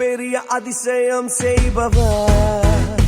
பெரிய அதிசயம் செய்பவர்.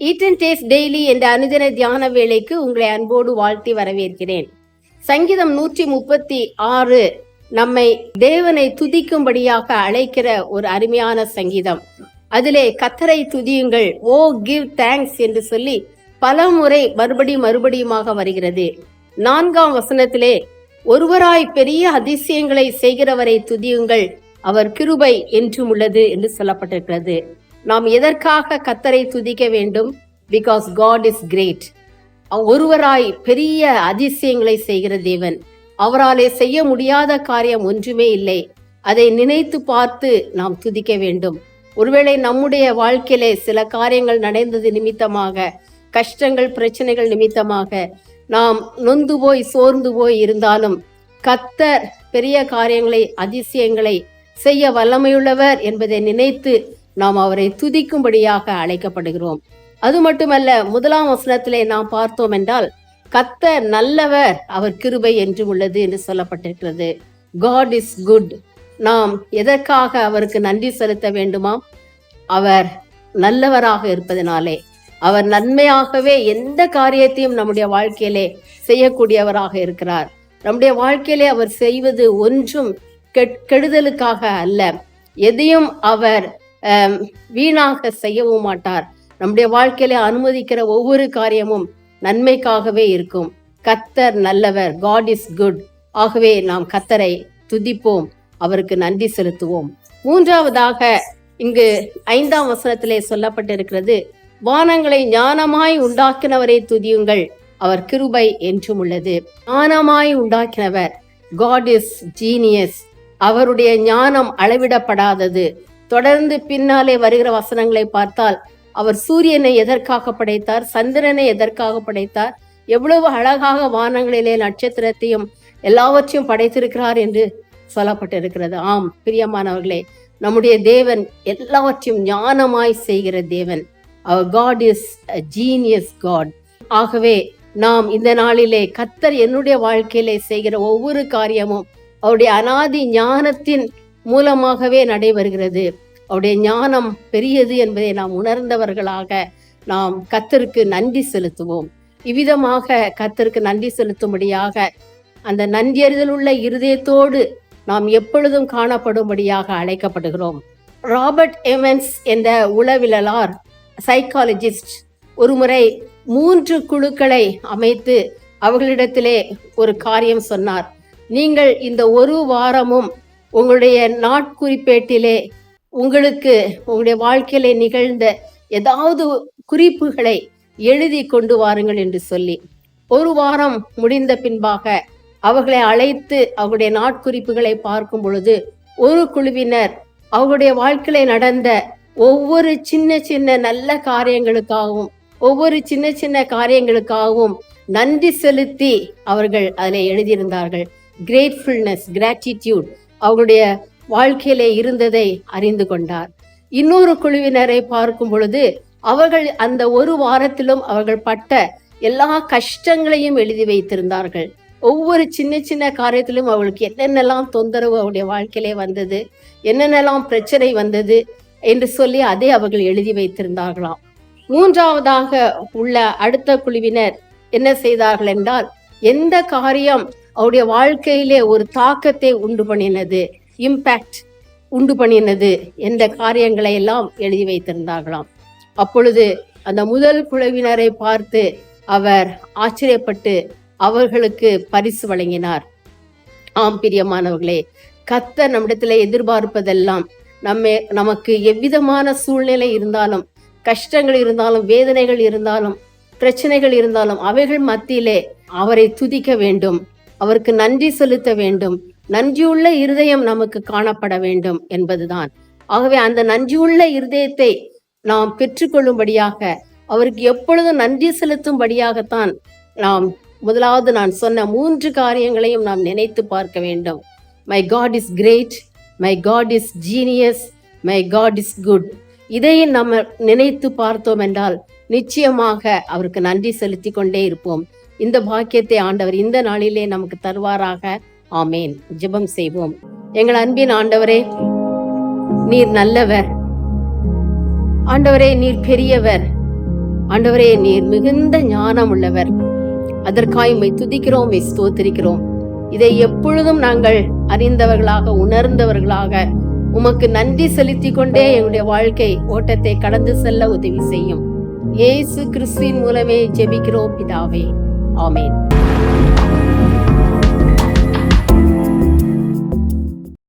ஈட் அண்ட் டேஸ்ட் டெய்லி என்ற அனுதின தியான வேலைக்கு உங்களை அன்போடு வாழ்த்தி வரவேற்கிறேன். சங்கீதம் நூற்றி முப்பத்தி ஆறு நம்மை தேவனை துதிக்கும்படியாக அழைக்கிற ஒரு அருமையான சங்கீதம். அதிலே கத்தரை துதியுங்கள் ஓ கிவ் தேங்க்ஸ் என்று சொல்லி பல முறை மறுபடி மறுபடியுமாக வருகிறது. நான்காம் வசனத்திலே ஒருவராய் பெரிய அதிசயங்களை செய்கிறவரை துதியுங்கள் அவர் கிருபை என்றும் உள்ளது என்று சொல்லப்பட்டிருக்கிறது. நாம் எதற்காக கத்தரை துதிக்க வேண்டும்? பிகாஸ் காட் இஸ் கிரேட் ஒருவராய் பெரிய அதிசயங்களை செய்கிற தேவன். அவராலே செய்ய முடியாத காரியம் ஒன்றுமே இல்லை. அதை நினைத்து பார்த்து நாம் துதிக்க வேண்டும். ஒருவேளை நம்முடைய வாழ்க்கையிலே சில காரியங்கள் நடந்தது நிமித்தமாக கஷ்டங்கள் பிரச்சனைகள் நிமித்தமாக நாம் நொந்து போய் சோர்ந்து போய் இருந்தாலும் கத்தர் பெரிய காரியங்களை அதிசயங்களை செய்ய வல்லமையுள்ளவர் என்பதை நினைத்து நாம் அவரை துதிக்கும்படியாக அழைக்கப்படுகிறோம். அது மட்டுமல்ல முதலாம் வசனத்திலே நாம் பார்த்தோம் என்றால் கத்த நல்லவர் அவர் கிருபை என்று உள்ளது என்று சொல்லப்பட்டிருக்கிறது. காட் இஸ் குட் நாம் எதற்காக அவருக்கு நன்றி செலுத்த வேண்டுமாம் அவர் நல்லவராக இருப்பதனாலே. அவர் நன்மையாகவே எந்த காரியத்தையும் நம்முடைய வாழ்க்கையிலே செய்யக்கூடியவராக இருக்கிறார். நம்முடைய வாழ்க்கையிலே அவர் செய்வது ஒன்றும் கெட்- கெடுதலுக்காக அல்ல. எதையும் அவர் வீணாக செய்யவும் மாட்டார். நம்முடைய வாழ்க்கையில அனுமதிக்கிற ஒவ்வொரு காரியமும் நன்மைக்காகவே இருக்கும். கத்தர் நல்லவர் காட் இஸ் குட் ஆகவே நாம் கத்தரை துதிப்போம் அவருக்கு நன்றி செலுத்துவோம். மூன்றாவதாக இங்கு ஐந்தாம் வசனத்திலே சொல்லப்பட்டிருக்கிறது வானங்களை ஞானமாய் உண்டாக்கினவரை துதியுங்கள் அவர் கிருபை என்றும் உள்ளது. ஞானமாய் உண்டாக்கினவர் காட் இஸ் ஜீனியஸ் அவருடைய ஞானம் அளவிடப்படாதது. தொடர்ந்து பின்னாலே வருகிற வசனங்களை பார்த்தால் அவர் சூரியனை எதற்காக படைத்தார் சந்திரனை எதற்காக படைத்தார் எவ்வளவு அழகாக வானங்களிலே நட்சத்திரத்தையும் எல்லாவற்றையும் படைத்திருக்கிறார் என்று சொல்லப்பட்டிருக்கிறது. ஆம் பிரியமானவர்களே நம்முடைய தேவன் எல்லாவற்றையும் ஞானமாய் செய்கிற தேவன். அவர் காட் இஸ் ஜீனியஸ் காட் ஆகவே நாம் இந்த நாளிலே கத்தர் என்னுடைய வாழ்க்கையிலே செய்கிற ஒவ்வொரு காரியமும் அவருடைய அனாதி ஞானத்தின் மூலமாகவே நடைபெறுகிறது. அவருடைய ஞானம் பெரியது என்பதை நாம் உணர்ந்தவர்களாக நாம் கத்தருக்கு நன்றி செலுத்துவோம். இவ்விதமாக கத்தருக்கு நன்றி செலுத்தும்படியாக அந்த நன்றியறிதல் உள்ள இருதயத்தோடு நாம் எப்பொழுதும் காணப்படும்படியாக அழைக்கப்படுகிறோம். ராபர்ட் எவன்ஸ் என்ற உளவியலார் சைக்காலஜிஸ்ட் ஒருமுறை மூன்று குழுக்களை அமைத்து அவர்களிடத்திலே ஒரு காரியம் சொன்னார். நீங்கள் இந்த ஒரு வாரமும் உங்களுடைய நாட்குறிப்பேட்டிலே உங்களுக்கு உங்களுடைய வாழ்க்கையிலே நிகழ்ந்த ஏதாவது குறிப்புகளை எழுதி கொண்டு வாருங்கள் என்று சொல்லி ஒரு வாரம் முடிந்த பின்பாக அவர்களை அழைத்து அவருடைய நாட்குறிப்புகளை பார்க்கும் பொழுது ஒரு குழுவினர் அவருடைய வாழ்க்கையில நடந்த ஒவ்வொரு சின்ன சின்ன நல்ல காரியங்களுக்காகவும் ஒவ்வொரு சின்ன சின்ன காரியங்களுக்காகவும் நன்றி செலுத்தி அவர்கள் அதில் எழுதியிருந்தார்கள். கிரேட்ஃபுல்னஸ் கிராட்டிடியூட் அவர்களுடைய வாழ்க்கையிலே இருந்ததை அறிந்து கொண்டார். இன்னொரு குழுவினரை பார்க்கும் பொழுது அவர்கள் அந்த ஒரு வாரத்திலும் அவர்கள் பட்ட எல்லா கஷ்டங்களையும் எழுதி வைத்திருந்தார்கள். ஒவ்வொரு சின்ன சின்ன காரியத்திலும் அவளுக்கு என்னென்னலாம் தொந்தரவு அவருடைய வாழ்க்கையிலே வந்தது என்னென்னலாம் பிரச்சனை வந்தது என்று சொல்லி அதை அவர்கள் எழுதி வைத்திருந்தார்களாம். மூன்றாவதாக உள்ள அடுத்த குழுவினர் என்ன செய்தார்கள் என்றால் எந்த காரியம் அவருடைய வாழ்க்கையிலே ஒரு தாக்கத்தை உண்டு பண்ணினது இம்பேக்ட் உண்டு பண்ணினது என்ற காரியங்களை எல்லாம் எழுதி வைத்திருந்தார்களாம். அப்பொழுது அந்த முதல் குழுவினரை பார்த்து அவர் ஆச்சரியப்பட்டு அவர்களுக்கு பரிசு வழங்கினார். ஆம் பிரியமானவர்களே கத்த நம்மிடத்தில் எதிர்பார்ப்பதெல்லாம் நம்ம நமக்கு எவ்விதமான சூழ்நிலை இருந்தாலும் கஷ்டங்கள் இருந்தாலும் வேதனைகள் இருந்தாலும் பிரச்சனைகள் இருந்தாலும் அவைகள் மத்தியிலே அவரை துதிக்க வேண்டும். அவருக்கு நன்றி செலுத்த வேண்டும். நன்றியுள்ள இருதயம் நமக்கு காணப்பட வேண்டும் என்பதுதான். ஆகவே அந்த நன்றியுள்ள இருதயத்தை நாம் பெற்றுக்கொள்ளும்படியாக அவருக்கு எப்பொழுதும் நன்றி செலுத்தும்படியாகத்தான் நாம் முதலாவது நான் சொன்ன மூன்று காரியங்களையும் நாம் நினைத்து பார்க்க வேண்டும். My God is great my God is genius my God is good இதையும் நம்ம நினைத்து பார்த்தோம் என்றால் நிச்சயமாக அவருக்கு நன்றி செலுத்தி கொண்டே இருப்போம். இந்த பாக்கியத்தை ஆண்டவர் இந்த நாளிலே நமக்கு தருவாராக. ஆமேன். ஜெபம் செய்வோம். எங்கள் அன்பின் ஆண்டவரே நீர் நல்லவர். ஆண்டவரே நீர் பெரியவர். ஆண்டவரே நீர் மிகுந்த ஞானம் உள்ளவர் அதற்காய் உம்மை துதிக்கிறோம் உம்மை ஸ்தோத்திரிக்கிறோம். இதை எப்பொழுதும் நாங்கள் அறிந்தவர்களாக உணர்ந்தவர்களாக உமக்கு நன்றி செலுத்திக் கொண்டே எங்களுடைய வாழ்க்கை ஓட்டத்தை கடந்து செல்ல உதவி செய்யும். இயேசு கிறிஸ்துவின் மூலமே ஜெபிக்கிறோம் பிதாவே. ஆமென்